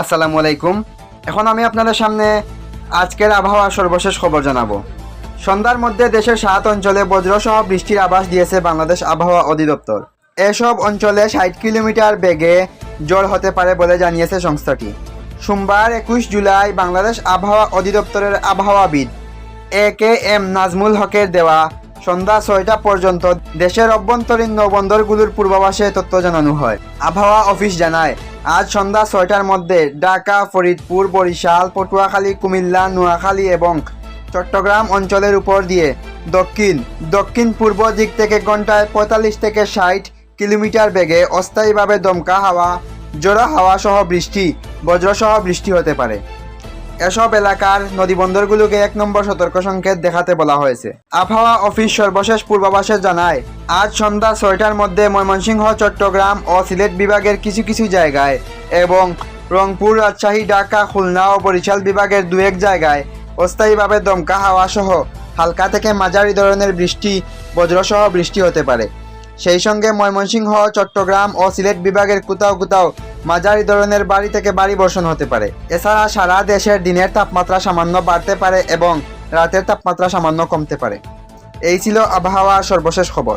আসসালামু আলাইকুম। এখন আমি আপনাদের সামনে আজকের আবহাওয়া সর্বশেষ খবর জানাব। সন্ধ্যার মধ্যে দেশের সাত অঞ্চলে বজ্রসহ বৃষ্টির আভাস দিয়েছে বাংলাদেশ আবহাওয়া অধিদপ্তর। এসব অঞ্চলে ষাট কিলোমিটার বেগে ঝড় হতে পারে বলে জানিয়েছে সংস্থাটি। সোমবার একুশ জুলাই বাংলাদেশ আবহাওয়া অধিদপ্তরের আবহাওয়াবিদ এ কে এম নাজমুল হকের দেওয়া সন্ধ্যা ছয়টা পর্যন্ত দেশের অভ্যন্তরীণ নৌবন্দরগুলোর পূর্বাভাসে তথ্য জানানো হয়। আবহাওয়া অফিস জানায় আজ সন্ধ্যা ছয়টার মধ্যে ঢাকা, ফরিদপুর, বরিশাল, পটুয়াখালী, কুমিল্লা, নোয়াখালী এবং চট্টগ্রাম অঞ্চলের উপর দিয়ে দক্ষিণ দক্ষিণ পূর্ব দিক থেকে ঘন্টায় পঁয়তাল্লিশ থেকে ষাট কিলোমিটার বেগে অস্থায়ীভাবে দমকা হাওয়া, জোড়া হাওয়া সহ বৃষ্টি, বজ্রসহ বৃষ্টি হতে পারে। এসব এলাকার নদীবন্দরগুলোকে এক নম্বর সতর্ক সংকেত দেখাতে বলা হয়েছে। আবহাওয়া অফিস সর্বশেষ পূর্বাভাসে জানায়, আজ সন্ধ্যা ছয়টার মধ্যে ময়মনসিংহ, চট্টগ্রাম ও সিলেট বিভাগের কিছু কিছু জায়গায় এবং রংপুর, রাজশাহী, ঢাকা, খুলনা ও বরিশাল বিভাগের দু এক জায়গায় অস্থায়ীভাবে দমকা হাওয়া সহ হালকা থেকে মাঝারি ধরনের বৃষ্টি, বজ্রসহ বৃষ্টি হতে পারে। সেই সঙ্গে ময়মনসিংহ, চট্টগ্রাম ও সিলেট বিভাগের কোথাও কোথাও মাঝারি ধরনের বাড়ি থেকে বাড়ি বর্ষণ হতে পারে। এছাড়া সারা দেশের দিনের তাপমাত্রা সামান্য বাড়তে পারে এবং রাতের তাপমাত্রা সামান্য কমতে পারে। এই ছিল আবহাওয়ার সর্বশেষ খবর।